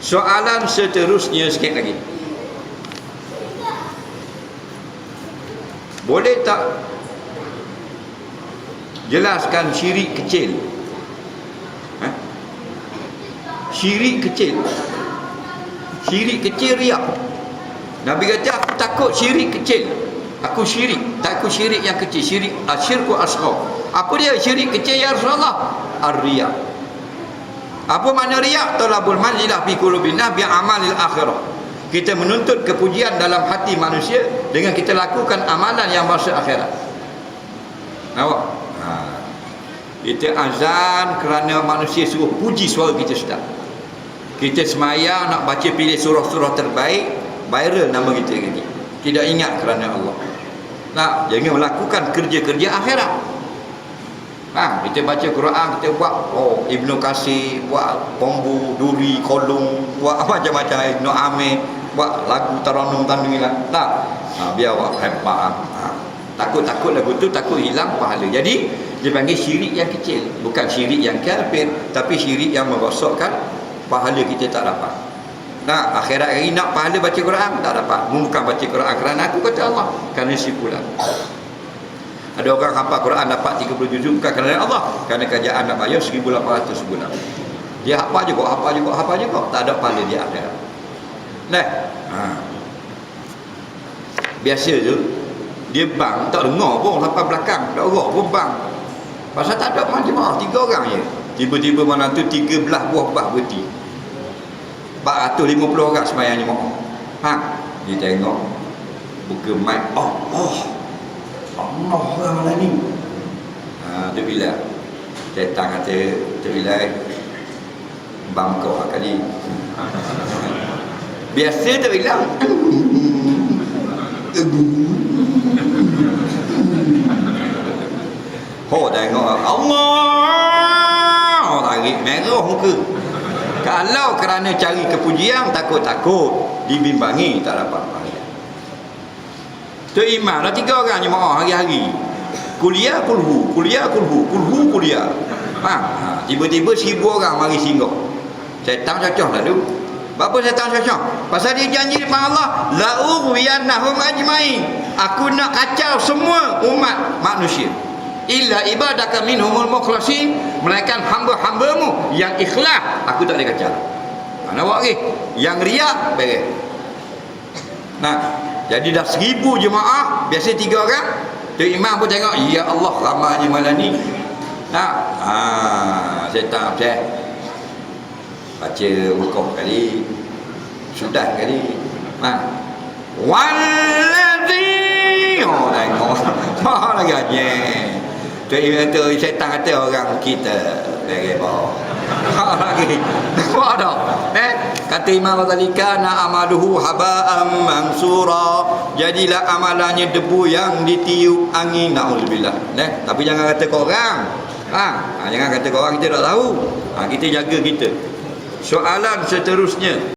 Soalan seterusnya sikit lagi. Boleh tak jelaskan syirik kecil? Ha? Syirik kecil. Syirik kecil riak. Nabi kata aku takut syirik kecil. Aku syirik, tak aku syirik yang kecil, syirik asyirku asghar. Apa dia syirik kecil ya Rasulullah? Ar-riya. Apa makna riak? Talabul manzilah fi qulubina bi amalil akhirah. Kita menuntut kepujian dalam hati manusia dengan kita lakukan amalan yang masuk akhirat. Nampak? Ha. Kita azan kerana manusia suruh puji suara kita sedap. Kita semayang nak baca pilih surah-surah terbaik, viral nama kita lagi. Tidak ingat kerana Allah. Nah, jangan melakukan kerja-kerja akhirat. Ha, kita baca Quran, kita buat oh Ibnu Kasir, buat Pombu, Duri, Kolong, buat macam-macam Ibnu Amir, buat lagu Taranum Tanwilan. Tak. Ha, biar awak hebat. Ha. Takut-takut lagu tu takut hilang pahala. Jadi dia panggil syirik yang kecil, bukan syirik yang kafir, tapi syirik yang merosakkan pahala kita tak dapat. Nah, akhirat hari nak pahala baca Quran tak dapat. Bukan baca Quran kerana aku kata Allah, kerana si pula. Ada orang hafal Quran dapat 30 juzuk bukan kerana Allah, kerana kerajaan nak bayar 1800 sebulan. Dia hafal juga, hafal juga, hafal juga, tak ada pahala di akhirat. Nah. Ha. Biasa tu dia bang tak dengar pun sampai belakang, tak orang pun bang. Pasal tak ada macam mana, tiga orang je. Tiba-tiba mana tu 13 buah bah berhenti. 450 orang semayang jemaah. Ha, dia tengok buka mic. Oh, oh. Allah orang malam ni. Ha, tu bila? Setan kata tu bila bangkok kali. Biasa tu bilang Oh tengok. Allah! Oh tarik merah muka. Kalau kerana cari kepujian Takut-takut Dibimbangi tak dapat. pahala Tu imam lah tiga orang jemaah hari-hari. Kuliah kulhu. Kuliah kulhu. Kulhu kuliah. Ha, ha, Tiba-tiba seribu orang mari singgah. Setan cocok lah tu. Berapa setan cocok? Pasal dia janji depan Allah La'ughwiyannahum ajmain. Aku nak kacau semua umat manusia. Illa ibadaka minhumul mukhlasin. Melainkan hamba-hambamu yang ikhlas aku tak boleh kacau. Mana buat lagi? Yang riak beres. Nah jadi dah seribu jemaah biasa tiga orang. Tu imam pun tengok ya Allah ramai malam ni. Nah ha setan saya baca hukum kali sudah kali. Nah wallazi oh tengok. Oh lagi tu itu setan kata orang kita bagi bawah nampak tak eh kata Imam Ghazali kana amaluhu haba'an mansura. Jadilah amalannya debu yang ditiup angin. Naudzubillah. Eh tapi jangan kata kau orang ha, ha jangan kata kau orang kita tak tahu. Ha kita jaga kita. Soalan seterusnya